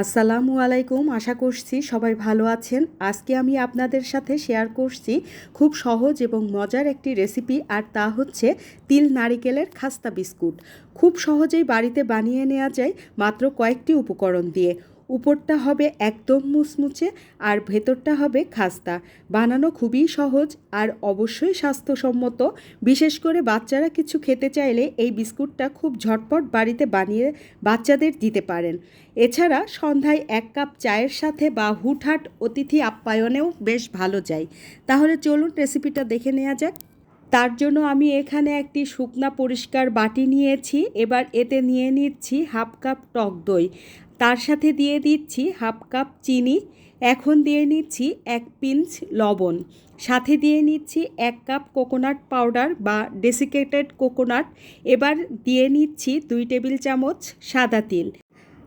আসসালামু আলাইকুম, আশা করছি সবাই ভালো আছেন। আজকে আমি আপনাদের সাথে শেয়ার করছি খুব সহজ এবং মজার একটি রেসিপি আর তা হচ্ছে তিল নারিকেলের খাস্তা বিস্কুট। খুব সহজেই বাড়িতে বানিয়ে নেওয়া যায় মাত্র কয়েকটি উপকরণ দিয়ে। উপরটা হবে একদম মুচমুচে আর ভেতরটা হবে খাস্তা। বানানো খুবই সহজ আর অবশ্যই স্বাস্থ্যসম্মত। বিশেষ করে বাচ্চারা কিছু খেতে চাইলে এই বিস্কুটটা খুব ঝটপট বাড়িতে বানিয়ে বাচ্চাদের দিতে পারেন। এছাড়া সন্ধ্যায় এক কাপ চায়ের সাথে বা হুটহাট অতিথি আপ্যায়নেও বেশ ভালো যায়। তাহলে চলুন রেসিপিটা দেখে নেওয়া যাক। তার জন্য আমি এখানে একটি শুকনা পরিষ্কার বাটি নিয়েছি। এবার এতে নিয়ে নিচ্ছি হাফ কাপ টক দই। তার সাথে দিয়ে দিচ্ছি হাফ কাপ চিনি। এখন দিয়ে নিচ্ছি এক পিঞ্চ লবণ। সাথে দিয়ে নিচ্ছি এক কাপ কোকোনাট পাউডার বা ডেসিকেটেড কোকোনাট এবার দিয়ে নিচ্ছি দুই টেবিল চামচ সাদা তিল।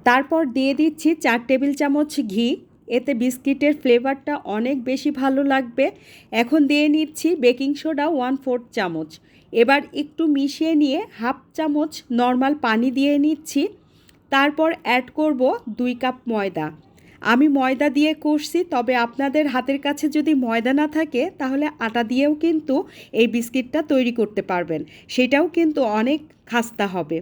তারপর দিয়ে দিচ্ছি চার টেবিল চামচ ঘি। এতে বিস্কিটের ফ্লেভারটা অনেক বেশি ভালো লাগবে। এখন দিয়ে নিচ্ছি বেকিং সোডা ওয়ান ফোর্থ চামচ। এবার একটু মিশিয়ে নিয়ে হাফ চামচ নর্মাল পানি দিয়ে নিচ্ছি। তারপর অ্যাড করব দুই কাপ ময়দা। আমি ময়দা দিয়ে করছি তবে আপনাদের হাতের কাছে যদি ময়দা না থাকে, তাহলে আটা দিয়েও কিন্তু এই বিস্কিটটা তৈরি করতে পারবেন। সেটাও কিন্তু অনেক খাস্তা হবে।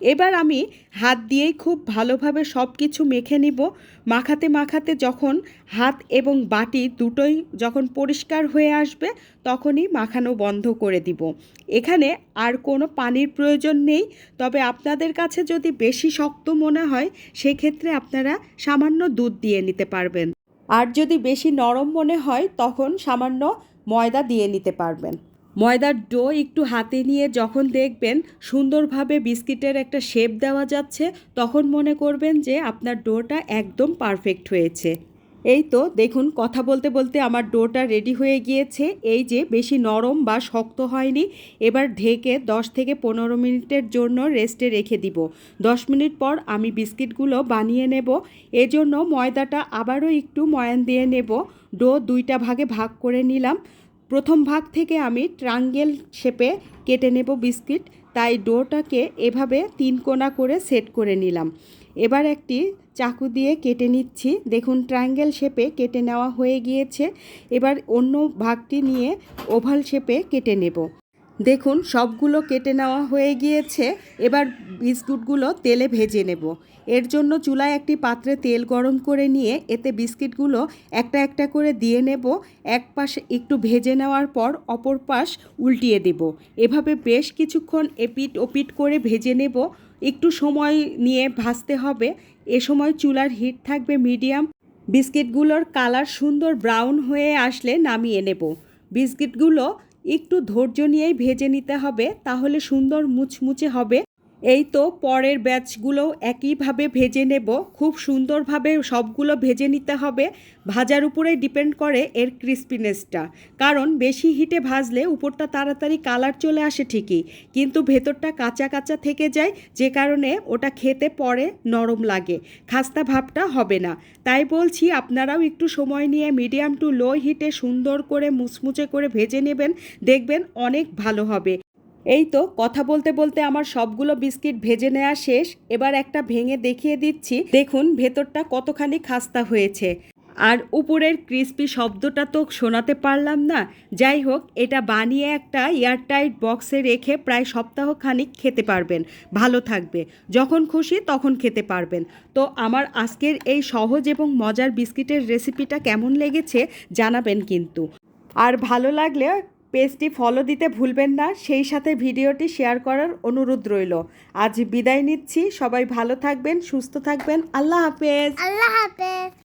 এবার আমি হাত দিয়েই খুব ভালোভাবে সব কিছু মেখে নিব। মাখাতে মাখাতে যখন হাত এবং বাটি দুটোই যখন পরিষ্কার হয়ে আসবে, তখনই মাখানো বন্ধ করে দিব। এখানে আর কোনো পানির প্রয়োজন নেই। তবে আপনাদের কাছে যদি বেশি শক্ত মনে হয়, সেক্ষেত্রে আপনারা সামান্য দুধ দিয়ে নিতে পারবেন। আর যদি বেশি নরম মনে হয়, তখন সামান্য ময়দা দিয়ে নিতে পারবেন। ময়দার ডো একটু হাতে নিয়ে যখন দেখবেন সুন্দরভাবে বিস্কিটের একটা শেপ দেওয়া যাচ্ছে, তখন মনে করবেন যে আপনার ডোটা একদম পারফেক্ট হয়েছে। এই তো দেখুন, কথা বলতে বলতে আমার ডোটা রেডি হয়ে গিয়েছে। এই যে বেশি নরম বা শক্ত হয়নি, এবার ঢেকে 10 থেকে পনেরো মিনিটের জন্য রেস্টে রেখে দিব। 10 মিনিট পর আমি বিস্কিটগুলো বানিয়ে নেব। এজন্য ময়দাটা আবারও একটু ময়ান দিয়ে নেব। ডো দুইটা ভাগে ভাগ করে নিলাম। প্রথম ভাগ থেকে আমি ট্রাঙ্গেল শেপে কেটে নেব বিস্কিট, তাই ডোটাকে এভাবে তিন কোনা করে সেট করে নিলাম। এবার একটি চাকু দিয়ে কেটে নিচ্ছি। দেখুন ট্রায়াঙ্গেল শেপে কেটে নেওয়া হয়ে গিয়েছে। এবার অন্য ভাগটি নিয়ে ওভাল শেপে কেটে নেব। দেখুন, সবগুলো কেটে নেওয়া হয়ে গিয়েছে। এবার বিস্কুটগুলো তেলে ভেজে নেব। এর জন্য চুলায় একটি পাত্রে তেল গরম করে নিয়ে এতে বিস্কিটগুলো একটা একটা করে দিয়ে নেব। এক পাশ একটু ভেজে নেওয়ার পর অপর পাশ উল্টিয়ে দেব। এভাবে বেশ কিছুক্ষণ এপিট ওপিট করে ভেজে নেব। একটু সময় নিয়ে ভাজতে হবে। এ সময় চুলার হিট থাকবে মিডিয়াম। বিস্কিটগুলোর কালার সুন্দর ব্রাউন হয়ে আসলে নামিয়ে নেব। বিস্কিটগুলো একটু ধৈর্য নিয়েই ভেজে নিতে হবে তাহলে সুন্দর মুচমুচে হবে। এই তো পরের ব্যাচগুলো একইভাবে ভেজে নেব। খুব সুন্দরভাবে সবগুলো ভেজে নিতে হবে। ভাজার উপরে ডিপেন্ড করে এর ক্রিস্পিনেসটা। কারণ বেশি হিটে ভাজলে উপরটা তাড়াতাড়ি কালার চলে আসে ঠিকই। কিন্তু ভেতরটা কাঁচা কাঁচা থেকে যায়, যে কারণে ওটা খেতে পরে নরম লাগে। খাস্তা ভাবটা হবে না। তাই বলছি আপনারাও একটু সময় নিয়ে মিডিয়াম টু লো হিটে সুন্দর করে মুচমুচে করে ভেজে নেবেন। দেখবেন অনেক ভালো হবে। এই তো কথা বলতে বলতে আমার সবগুলো বিস্কিট ভেজে নেওয়া শেষ। এবার একটা ভেঙে দেখিয়ে দিচ্ছি। দেখুন, ভেতরটা কতখানি খাস্তা হয়েছে। আর উপরের ক্রিস্পি শব্দটা তো শোনাতে পারলাম না। যাই হোক, এটা বানিয়ে একটা এয়ারটাইট বক্সে রেখে প্রায় সপ্তাহ খানিক খেতে পারবেন। ভালো থাকবে। যখন খুশি তখন খেতে পারবেন। তো আমার আজকের এই সহজ এবং মজার বিস্কিটের রেসিপিটা কেমন লেগেছে জানাবেন কিন্তু। আর ভালো লাগলে পেজটি ফলো দিতে ভুলবেন না। সেই সাথে ভিডিওটি শেয়ার করার অনুরোধ রইল। আজ বিদায় নিচ্ছি। সবাই ভালো থাকবেন, সুস্থ থাকবেন। আল্লাহ হাফেজ। আল্লাহ হাফেজ।